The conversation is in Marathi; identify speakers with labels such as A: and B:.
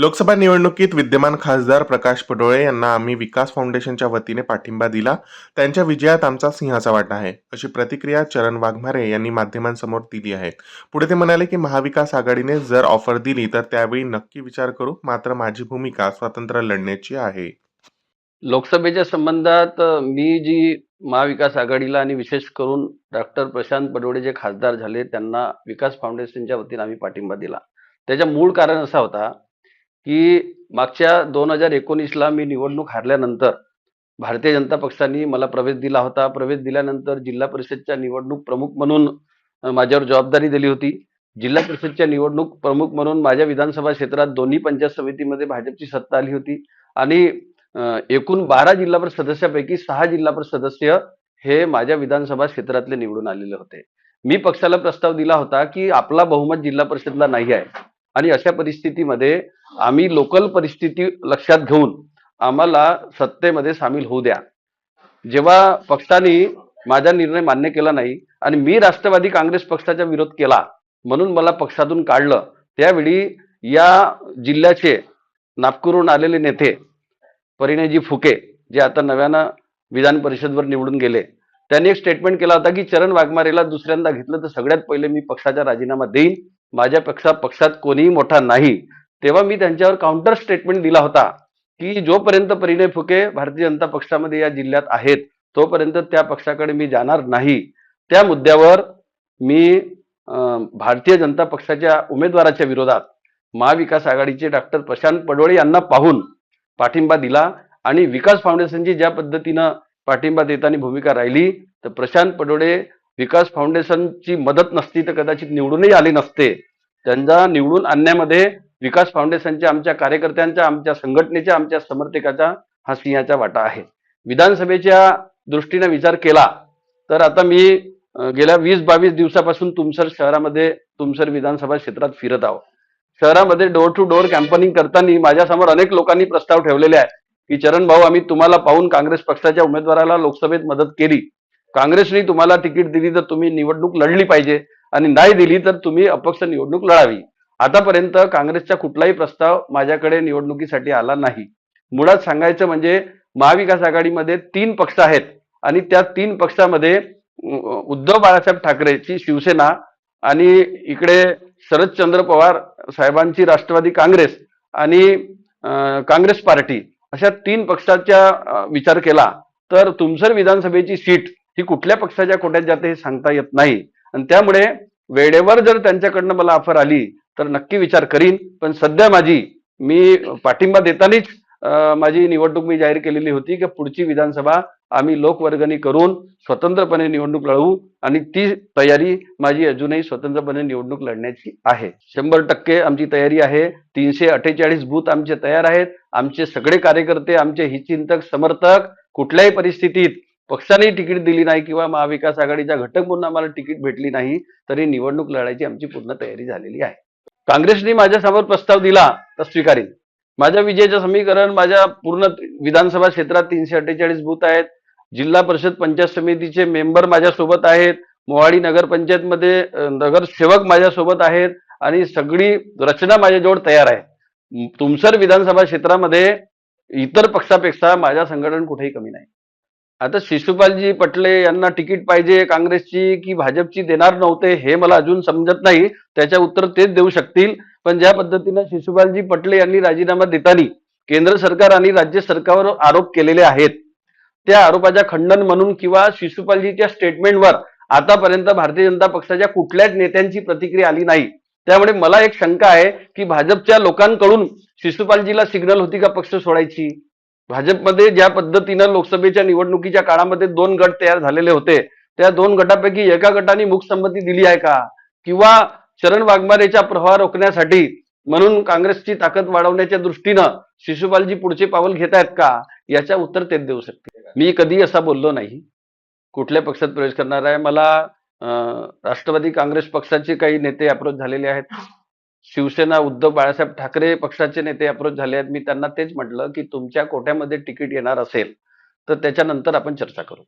A: लोकसभा निवडणुकीत विद्यमान खासदार प्रकाश पडोळे यांना आम्ही विकास फाउंडेशनच्या वतीने पाठिंबा दिला. त्यांच्या विजयात आमचा सिंहाचा वाटा आहे अशी प्रतिक्रिया चरण वाघमारे यांनी माध्यमांसमोर दिली आहे. पुढे ते म्हणाले की महाविकास आघाडीने जर ऑफर दिली तर त्यावेळी नक्की विचार करू मात्र माझी भूमिका स्वातंत्र्य लढण्याची आहे.
B: लोकसभेच्या संबंधात मी जी महाविकास आघाडीला आणि विशेष करून डॉक्टर प्रशांत पडोळे जे खासदार झाले त्यांना विकास फाउंडेशनच्या वतीने आम्ही पाठिंबा दिला. त्याच्या मूळ कारण असा होता की मागच्या दोन हजार एकोणीसला मी निवडणूक हारल्यानंतर भारतीय जनता पक्षाने मला प्रवेश दिला होता. प्रवेश दिल्यानंतर जिल्हा परिषदच्या निवडणूक प्रमुख म्हणून माझ्यावर जबाबदारी दिली होती. जिल्हा परिषदच्या निवडणूक प्रमुख म्हणून माझ्या विधानसभा क्षेत्रात दोन्ही पंचायत समितीमध्ये भाजपची सत्ता आली होती. आणि एकूण बारा जिल्हा परिषद सदस्यापैकी सहा जिल्हा परिषद सदस्य हे माझ्या विधानसभा क्षेत्रातले निवडून आलेले होते. मी पक्षाला प्रस्ताव दिला होता की आपला बहुमत जिल्हा परिषदला नाही आहे. आणि अशा परिस्थितीमध्ये आम्ही लोकल परिस्थिती लक्षात घेऊन आम्हाला सत्तेमध्ये सामील होऊ द्या. जेव्हा पक्षाने माझा निर्णय मान्य केला नाही आणि मी राष्ट्रवादी काँग्रेस पक्षाचा विरोध केला म्हणून मला पक्षातून काढलं त्यावेळी या जिल्ह्याचे नागपूरहून आलेले नेते परिणयजी फुके जे आता नव्यानं विधान परिषदवर निवडून गेले त्यांनी एक स्टेटमेंट केला होता की चरण वाघमारेला दुसऱ्यांदा घेतलं तर सगळ्यात पहिले मी पक्षाचा राजीनामा देईन. माझ्या पक्षा पक्षात कोणीही मोठा नाही. तेव्हा मी त्यांच्यावर काउंटर स्टेटमेंट दिला होता की जोपर्यंत परिणय फुके भारतीय जनता पक्षामध्ये या जिल्ह्यात आहेत तोपर्यंत त्या पक्षाकडे मी जाणार नाही. त्या मुद्द्यावर मी भारतीय जनता पक्षाच्या उमेदवाराच्या विरोधात महाविकास आघाडीचे डॉक्टर प्रशांत पडोळे यांना पाहून पाठिंबा दिला आणि विकास फाउंडेशनची ज्या पद्धतीनं पाठिंबा देताना भूमिका राहिली तर प्रशांत पडोळे विकास फाउंडेशनची मदत नसती तर कदाचित निवडूनही आले नसते. त्यांना निवडून आणण्यामध्ये विकास फाउंडेशनच्या आमच्या कार्यकर्त्यांच्या आमच्या संघटनेच्या आमच्या समर्थकाचा हा सिंहाचा वाटा आहे विधानसभेच्या दृष्टीने विचार केला तर आता मी गेल्या वीस बावीस दिवसापासून तुमसर शहरामध्ये तुमसर विधानसभा क्षेत्रात फिरत आहो. शहरामध्ये डोअर टू डोअर कॅम्पनिंग करताना माझ्यासमोर अनेक लोकांनी प्रस्ताव ठेवलेले आहे की चरण भाऊ आम्ही तुम्हाला पाहून काँग्रेस पक्षाच्या उमेदवाराला लोकसभेत मदत केली. काँग्रेसने तुम्हाला तिकीट दिली तर तुम्ही निवडणूक लढली पाहिजे आणि नाही दिली तर तुम्ही अपक्ष निवडणूक लढावी. आतापर्यंत काँग्रेसचा कुठलाही प्रस्ताव माझ्याकडे निवडणुकीसाठी आला नाही. मुळात सांगायचं म्हणजे महाविकास आघाडीमध्ये तीन पक्ष आहेत आणि त्या तीन पक्षामध्ये उद्धव बाळासाहेब ठाकरेची शिवसेना आणि इकडे शरदचंद्र पवार साहेबांची राष्ट्रवादी काँग्रेस आणि काँग्रेस पार्टी अशा तीन पक्षाच्या विचार केला तर तुमसर विधानसभेची सीट ही कुठल्या पक्षाच्या कोट्यात जाते हे सांगता येत नाही. आणि त्यामुळे वेळेवर जर त्यांच्याकडनं मला ऑफर आली तर नक्की विचार करीन. पण सध्या माझी मी पाठिंबा देतानाच माझी निवडणूक मी जाहीर केलेली होती की पुढची विधानसभा आम्ही लोकवर्गणी करून स्वतंत्रपणे निवडणूक लढवू आणि ती तयारी माझी अजूनही स्वतंत्रपणे निवडणूक लढण्याची आहे. शंभर टक्के आमची तयारी आहे. तीनशे अठ्ठेचाळीस बूथ आमचे तयार आहेत. आमचे सगळे कार्यकर्ते आमचे हिचिंतक समर्थक कुठल्याही परिस्थितीत पक्षाने तिकीट दिली नाही किंवा महाविकास आघाडीच्या घटक म्हणून आम्हाला तिकीट भेटली नाही तरी निवडणूक लढायची आमची पूर्ण तयारी झालेली आहे. काँग्रेसने माझ्यासमोर प्रस्ताव दिला तर स्वीकारेन. माझ्या विजयाचं समीकरण माझ्या पूर्ण विधानसभा क्षेत्रात तीनशे अठ्ठेचाळीस बूथ आहेत. जिल्हा परिषद पंचायत समितीचे मेंबर माझ्यासोबत आहेत. मोहाडी नगरपंचायतमध्ये नगरसेवक माझ्यासोबत आहेत आणि सगळी रचना माझ्याजवळ तयार आहे. तुमसर विधानसभा क्षेत्रामध्ये इतर पक्षापेक्षा माझ्या संघटन कुठेही कमी नाही. आता शिशुपालजी पटले यांना तिकीट पाहिजे काँग्रेसची की भाजपची देणार नव्हते हे मला अजून समजत नाही. त्याच्या उत्तर तेच देऊ शकतील. पण ज्या पद्धतीनं शिशुपालजी पटले यांनी राजीनामा देताना केंद्र सरकार आणि राज्य सरकारवर आरोप केलेले आहेत. त्या आरोपाच्या खंडन म्हणून किंवा शिशुपालजीच्या स्टेटमेंटवर आतापर्यंत भारतीय जनता पक्षाच्या कुठल्याच नेत्यांची प्रतिक्रिया आली नाही. त्यामुळे मला एक शंका आहे की भाजपच्या लोकांकडून शिशुपालजीला सिग्नल होती का पक्ष सोडायची? भाजपमध्ये ज्या पद्धतीनं लोकसभेच्या निवडणुकीच्या काळामध्ये दोन गट तयार झालेले होते त्या दोन गटापैकी एका गटाने मुखसंमती दिली आहे का? किंवा शरण वाघमारेचा प्रवाह रोखण्यासाठी म्हणून काँग्रेसची ताकद वाढवण्याच्या दृष्टीनं शिशुपालजी पुढचे पाऊल घेत आहेत का? याच्या उत्तर तेच देऊ शकते मी कधी असा बोललो नाही. कुठल्या पक्षात प्रवेश करणार आहे? मला राष्ट्रवादी काँग्रेस पक्षाचे काही नेते अप्रोच झालेले आहेत. शिवसेना उद्धव बाळासाहेब ठाकरे पक्षाचे नेते अप्रोच झाले आहेत. मी त्यांना तेच म्हटलं की तुमच्या कोट्यामध्ये तिकीट येणार असेल तर त्याच्यानंतर आपण चर्चा करू.